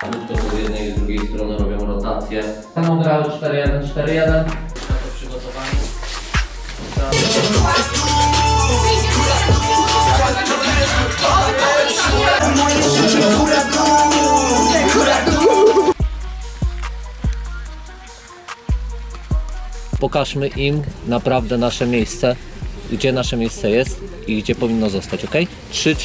To z jednej i z drugiej strony robią rotację. Będą grały 4-1, 4-1. Przygotowani. Pokażmy im naprawdę nasze miejsce, gdzie nasze miejsce jest i gdzie powinno zostać, ok? 3,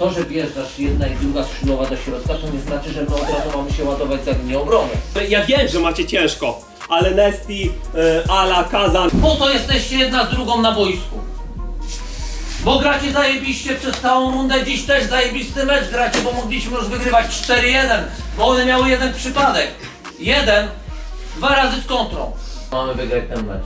To, że wjeżdżasz jedna i druga skrzydłowa do środka, to nie znaczy, że my od razu mamy się ładować za linię obrony. Ja wiem, że macie ciężko, ale Nesti, y, Ala, Kazan, Po to jesteście jedna z drugą na boisku. Bo gracie zajebiście przez całą rundę, dziś też zajebisty mecz gracie, bo mogliśmy już wygrywać 4-1, bo one miały jeden przypadek. Jeden, dwa razy z kontrą. Mamy wygrać ten mecz.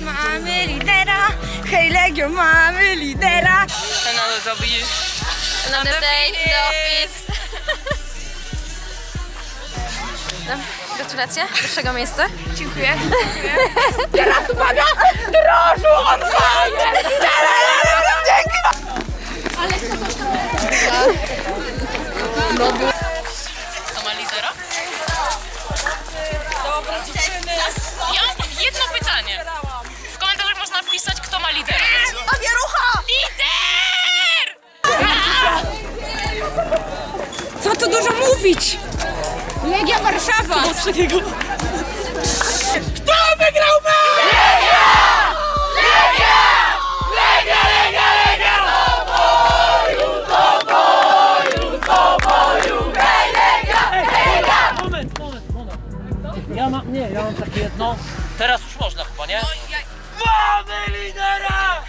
Mamy lidera, hej Legio, mamy lidera. Another day in the office. No, Gratulacje, pierwszego miejsca. Dziękuję. Teraz uwaga! Drożu, on fajnie! Kto pytanie. W komentarzach można napisać, kto ma lidera. Awierucha! Lider! Co tu dużo mówić? Legia Warszawa! Kto wygrał mecz? Moment, moment, moment. Ja mam, nie, ja mam takie jedno. Teraz już można chyba, nie? Mamy lidera!